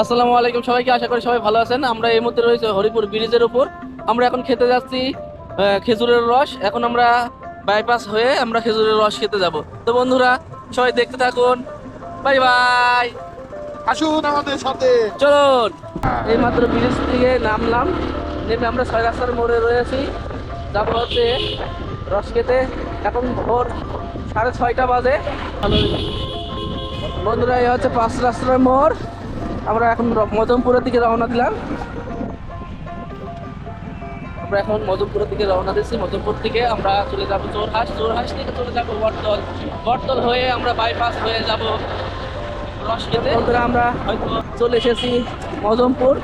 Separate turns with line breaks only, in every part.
আসসালামু আলাইকুম সবাইকে আশা করি সবাই ভালো আছেন। আমরা এই মুহূর্তে রয়েছে হরিপুর ব্রিজের উপর। আমরা এখন খেতে যাচ্ছি খেজুরের রস। এখন আমরা বাইপাস হয়ে আমরা খেজুরের রস খেতে যাব। তো বন্ধুরা সবাই দেখতে থাকুন। Bye bye.
আসুন আমাদের সাথে।
চলুন। এই মাত্র ব্রিজ থেকে নামলাম। নেমে আমরা ছয় রাস্তার মোড়ে রয়েছি যাব হচ্ছে রস খেতে। এখন ভোর সাড়ে ছয়টা বাজে। ভালো বন্ধুরা এই হচ্ছে পাঁচ রাস্তার মোড়। আমরা এখন র- মজমপুরের দিকে রওনা দিলাম। আমরা এখন মজমপুরের দিকে রওনা দিচ্ছি মজমপুর থেকে আমরা চলে যাব জোরহাট জোরহাট থেকে চলে যাব বটতল। বটতল হয়ে আমরা বাইপাস হয়ে যাব বন্ধুরা আমরা হয়তো চলে এসেছি মজমপুর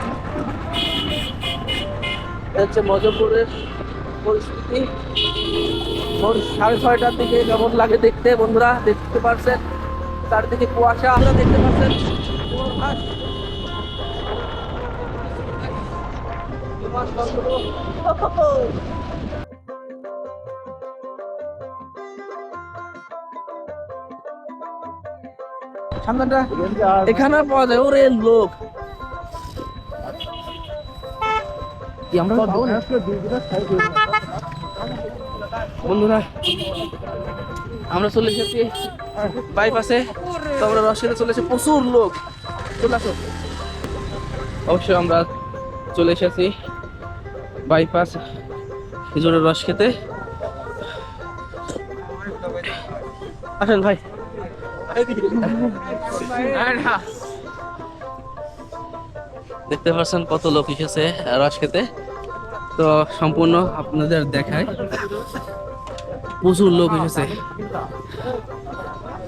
হচ্ছে মজমপুরের পরিস্থিতি। ভোর সাড়ে ছয়টার দিকে কেমন লাগে দেখতে বন্ধুরা দেখতে পারছেন? চারিদিকে কুয়াশা। আমরা দেখতে পাচ্ছেন। সামনেটা। এখানে পাওয়া যায়, ওরে লোক। বন্ধুরা, আমরা চলে এসেছি। বাইপাসে তো আমরা রসেতে চলে এসেছি প্রচুর লোক। চলে আসো। অবশ্যই আমরা চলে এসেছি বাইপাস খেজুরের রস খেতে। আসেন ভাই। দেখতে পাচ্ছেন কত লোক এসেছে রস খেতে। তো সম্পূর্ণ আপনাদের দেখায়। প্রচুর লোক এসেছে।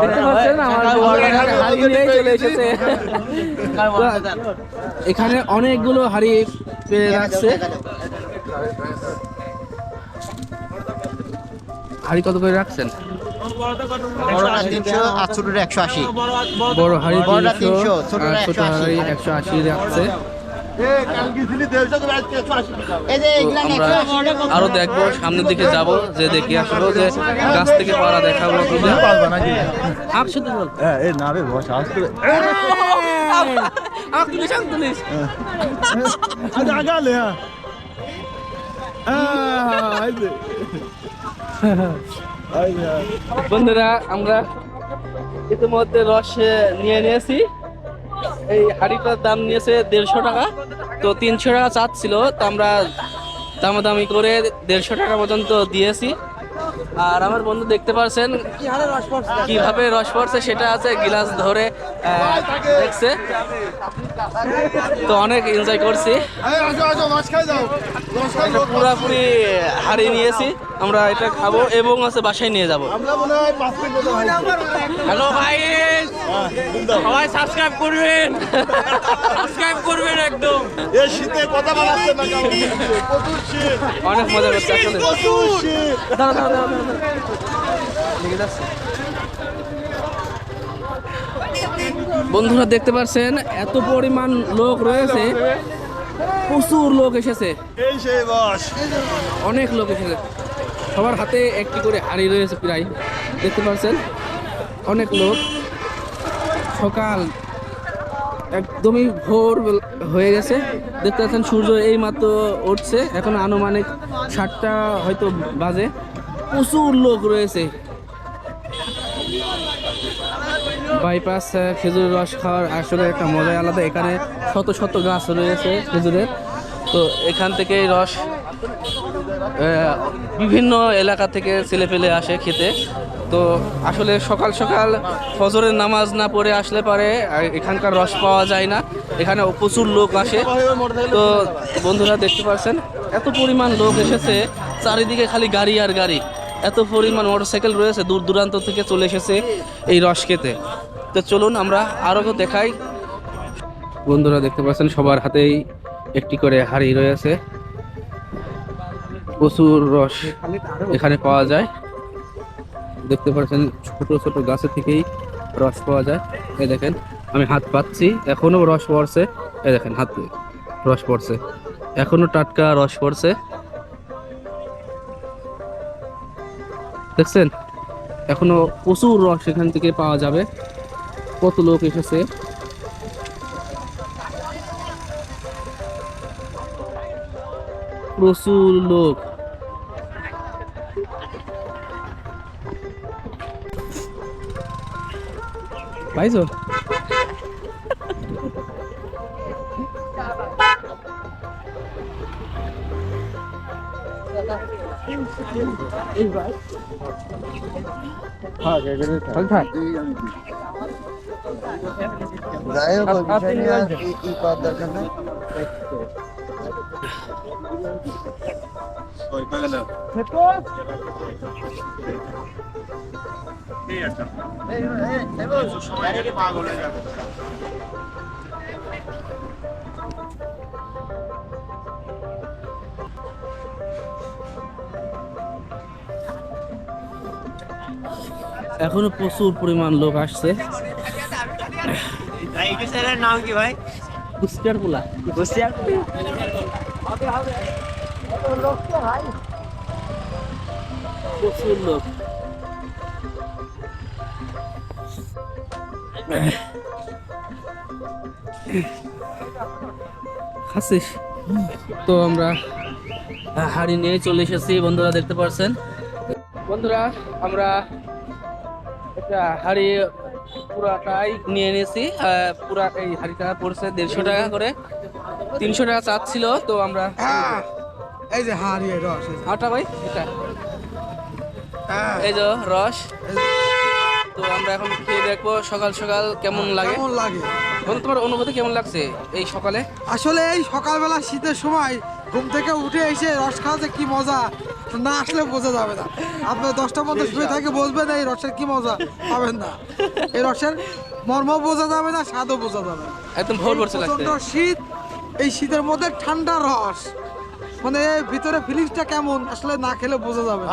দেখতে পাচ্ছেন আমার হাড়ি নিয়ে চলে এসেছে। এখানে অনেকগুলো হাড়ি পেয়ে যাচ্ছে। হাড়ি কত করে রাখছেন?
বড়টা তিনশো আর একশো আশি।
বড় হাড়ি
বড়টা
তিনশো
300, ছোটটা
ছোট হাড়ি একশো আশি রাখছে। আরও দেখব সামনের দিকে যাব যে দেখি আসব যে গাছ থেকে পাড়া দেখাবো
হ্যাঁ
বন্ধুরা আমরা ইতিমধ্যে রস নিয়ে নিয়েছি। এই হাড়িটার দাম নিয়েছে দেড়শো টাকা। তো তিনশো টাকা চাচ্ছিল, তো আমরা দামাদামি করে দেড়শো টাকা পর্যন্ত দিয়েছি। আর আমার বন্ধু দেখতে পারছেন কীভাবে রস পড়ছে সেটা আছে, গিলাস ধরে দেখছে। তো অনেক এনজয় করছি। পুরাপুরি হারিয়ে নিয়েছি। আমরা এটা খাব এবং আছে বাসায় নিয়ে যাব।
মনে হয়
হ্যালো ভাই সবাই সাবস্ক্রাইব করবেন। সাবস্ক্রাইব করবেন একদম।
এই শীতে কথা বলাচ্ছে না প্রচুর শীত
অনেক মজা করছে আসলে। দাঁড়া, দাঁড়া, দাঁড়া, দাঁড়া, যাচ্ছে। বন্ধুরা দেখতে পাচ্ছেন এত পরিমাণ লোক রয়েছে প্রচুর লোক এসেছে। অনেক লোক এসেছে। সবার হাতে একটি করে হাড়ি রয়েছে প্রায় দেখতে পাচ্ছেন? অনেক লোক। সকাল একদমই ভোর হয়ে গেছে। দেখতে পাচ্ছেন সূর্য এই মাত্র উঠছে। এখন আনুমানিক সাতটা হয়তো বাজে। প্রচুর লোক রয়েছে। বাইপাস খেজুর রস খাওয়ার আসলে একটা মজাই আলাদা। এখানে শত শত গাছ রয়েছে খেজুরের। তো এখান থেকে রস বিভিন্ন এলাকা থেকে ছেলে পেলে আসে খেতে। তো আসলে সকাল সকাল ফজরের নামাজ না পড়ে আসলে পারে এখানকার রস পাওয়া যায় না। এখানে প্রচুর লোক আসে। তো বন্ধুরা দেখতে পাচ্ছেন, এত পরিমাণ লোক এসেছে, চারিদিকে খালি গাড়ি আর গাড়ি। এত পরিমাণ মোটরসাইকেল রয়েছে, দূর দূরান্ত থেকে চলে এসেছে এই রস খেতে। তো চলুন আমরা আরও দেখাই। বন্ধুরা দেখতে পাচ্ছেন, সবার হাতেই একটি করে হাড়ি রয়েছে। প্রচুর রস এখানে পাওয়া যায়। দেখতে পাচ্ছেন, ছোট ছোট গাছে থেকেই রস পাওয়া যায়। এই দেখেন, আমি হাত পাচ্ছি এখনও রস পড়ছে। এই দেখেন, হাত রস পড়ছে। এখনও টাটকা রস পড়ছে। দেখছেন? এখনও প্রচুর রস এখান থেকে পাওয়া যাবে। কত লোক এসেছে। প্রচুর লোক। পাইছো?
যাই হোক বিষয় নিয়ে আর ই- করার দরকার নেই।
এখনও প্রচুর পরিমাণ লোক আসছে।
নাম কি ভাই?
কুষ্টিয়ার পোলা প্রচুর লোক। খাসিস তো আমরা হাড়ি নিয়ে চলে এসেছি বন্ধুরা দেখতে পাচ্ছেন বন্ধুরা আমরা একটা হাড়ি পুরাটাই নিয়ে নিয়েছি পুরা এই হাড়িটা পড়ছে দেড়শো টাকা করে। তিনশো টাকা চাচ্ছিল তো আমরা
এই যে হারিয়ে রস
আটা ভাই এটা।
হ্যাঁ।
এই যে রস। তো আমরা এখন খেয়ে দেখব সকাল সকাল কেমন লাগে।
কেমন লাগে?
তোমার অনুভূতি কেমন লাগছে এই সকালে?
আসলে এই সকালবেলা শীতের সময় ঘুম থেকে উঠে এসে রস খাওয়া যে কি মজা? না আসলে বোঝা যাবে না। আপনি দশটা মধ্যে শুয়ে থাকে বসবেন এই রসের কি মজা? পাবেন না। এই রসের মর্ম বোঝা যাবে না স্বাদও বোঝা যাবে না।
একদম ভোর লাগছে
প্রচণ্ড শীত এই শীতের মধ্যে ঠান্ডা রস। মানে ভিতরে ফিলিংসটা কেমন? আসলে না খেলে বোঝা যাবে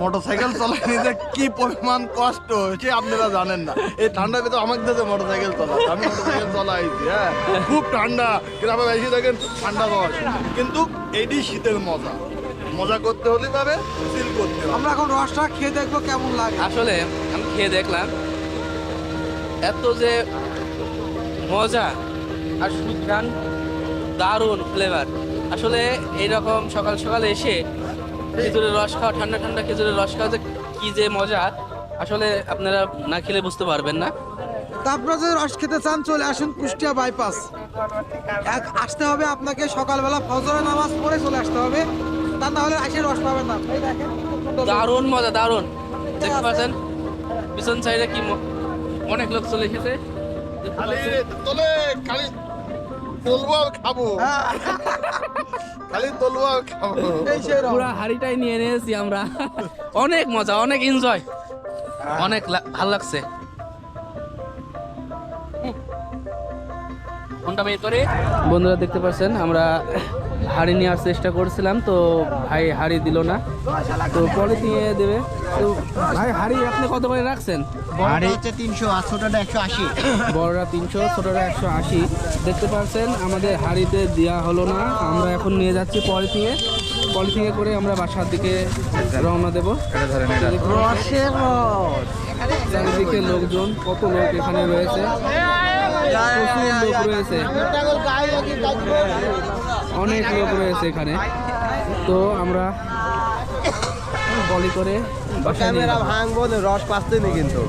মোটরসাইকেল চালানি যে কি পরিমাণ কষ্ট সে আপনারা জানেন না। এই ঠান্ডার ভিতরে আমাকে দিতে মোটরসাইকেল চলা আমি মোটরসাইকেল চলাইছি হ্যাঁ। খুব ঠান্ডা। গ্রামে বেশি দেখেন ঠান্ডা রস। কিন্তু এটি শীতের মজা। মজা করতে হলে পাবে ফিল করতে হবে।
আমরা এখন রসটা খেয়ে দেখব কেমন লাগে।
আসলে আমি খেয়ে দেখলাম এত যে মজা আর সুঘ্রাণ দারুণ ফ্লেভার আসলে এইরকম সকাল সকাল এসে খেজুরের রস খাওয়া ঠান্ডা ঠান্ডা খেজুরের রস খাওয়া যে কি যে মজা আসলে আপনারা না খেলে বুঝতে পারবেন না।
তারপরে যদি রস খেতে চান চলে আসুন কুষ্টিয়া বাইপাস এক আসতে হবে আপনাকে সকালবেলা ফজরের নামাজ পড়ে চলে আসতে হবে। তা না হলে আসে রস পাবেন না। এই দেখেন,
দারুণ মজা দারুণ। দেখতে পাচ্ছেন? পিছন সাইডে কি ম- অনেক লোক চলে এসেছে।
খালি তোলে খালি তুলবো আর খাব খালি তুলবো আর খাব।
এই সেই রস।
পুরা হাড়িটাই নিয়ে নিয়েছি আমরা। অনেক মজা অনেক এনজয় অনেক লা- ভালো লাগছে। ফোনটা বের করে। বন্ধুরা দেখতে পাচ্ছেন আমরা হাড়ি নেওয়ার চেষ্টা করছিলাম তো ভাই হাড়ি দিল না। তো পরে দিয়ে দেবে। তো ভাই হাড়ি আপনি কত করে রাখছেন?
হচ্ছে তিনশো আর ছোটটা একশো আশি।
বড়রা তিনশো ছোটরা একশো আশি। দেখতে পাচ্ছেন আমাদের হাড়িতে দেওয়া হলো না। আমরা এখন নিয়ে যাচ্ছি পলিথিনে। পলিথিনে করে আমরা বাসার দিকে রওনা দেবো। চারিদিকে লোকজন কত লোক এখানে রয়েছে? প্রচুর লোক রয়েছে। অনেক লোক রয়েছে এখানে। তো আমরা পলি করে
ভাঙবো রস পাচ্ছে নি কিন্তু।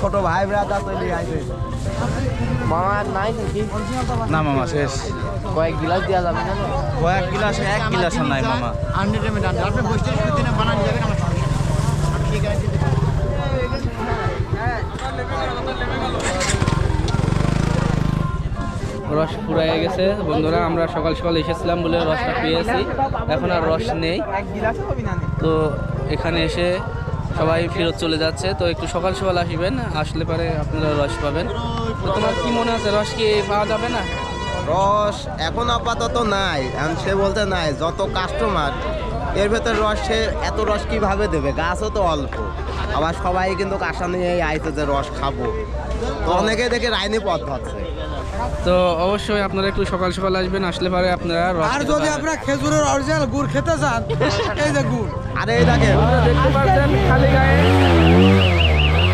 ছোট ভাই ব্রাদার চলে আইছে। মামা নাই নাকি?
না মামা শেষ।
কয়েক গিলাস দেওয়া যাবে না।
কয়েক গিলাস এক গিলাস নাই মামা।
আপনি বানান
গেছে। বন্ধুরা, আমরা সকাল সকাল এসেছিলাম বলে রসটা পেয়েছি। এখন আর রস নেই। তো এখানে এসে সবাই ফেরত চলে যাচ্ছে। তো একটু সকাল সকাল আসবেন, আসলে পরে আপনারা রস পাবেন। তোমার কি মনে আছে, রস কি পাওয়া যাবে না?
রস এখন আপাতত নাই। সে বলতে নাই, যত কাস্টমার এর ভেতর রস সে এত রস কীভাবে দেবে? গাছও তো অল্প। আবার সবাই কিন্তু আশা নিয়ে আইছে যে রস খাব। তো অনেকে দেখে রাইনি পথ ধরছে।
তো অবশ্যই আপনারা একটু সকাল সকাল আসবেন আসলে পরে আপনারা
আর যদি আপনারা খেজুরের অরিজিনাল গুড় খেতে চান এই যে গুড়।
আরে এই দেখে
দেখতে পাচ্ছেন খালি গায়ে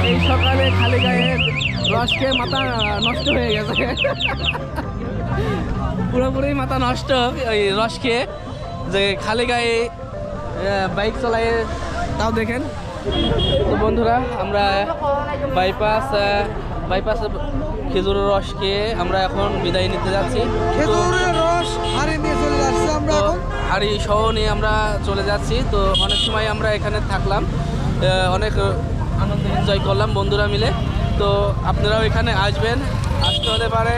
এই সকালে খালি গায়ে রস খেয়ে মাথা নষ্ট হয়ে গেছে। পুরোপুরি মাথা নষ্ট ওই রস খেয়ে যে খালি গায়ে বাইক চালায় তাও দেখেন। তো বন্ধুরা আমরা বাইপাস বাইপাস খেজুরের রস খেয়ে আমরা এখন বিদায় নিতে যাচ্ছি।
খেজুরের রস হারিয়ে নিয়ে চলে যাচ্ছি আমরা এখন।
হাড়ি সহ নিয়ে আমরা চলে যাচ্ছি। তো অনেক সময় আমরা এখানে থাকলাম। অনেক আনন্দ এনজয় করলাম বন্ধুরা মিলে। তো আপনারাও এখানে আসবেন। আসতে হলে পারে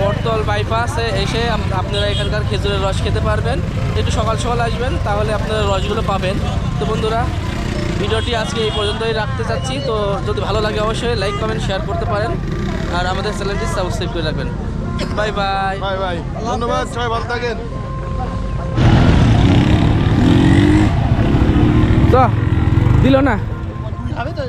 বটতল বাইপাসে এসে আপনারা এখানকার খেজুরের রস খেতে পারবেন। একটু সকাল সকাল আসবেন তাহলে আপনারা রসগুলো পাবেন। তো বন্ধুরা ভিডিওটি আজকে এই পর্যন্তই রাখতে চাচ্ছি। তো যদি ভালো লাগে অবশ্যই লাইক কমেন্ট শেয়ার করতে পারেন। আর আমাদের চ্যানেলটি সাবস্ক্রাইব করে রাখবেন। বাই বাই
বাই বাই ধন্যবাদ সবাই ভালো থাকেন।
তো দিল না?
তুই যাবে তো?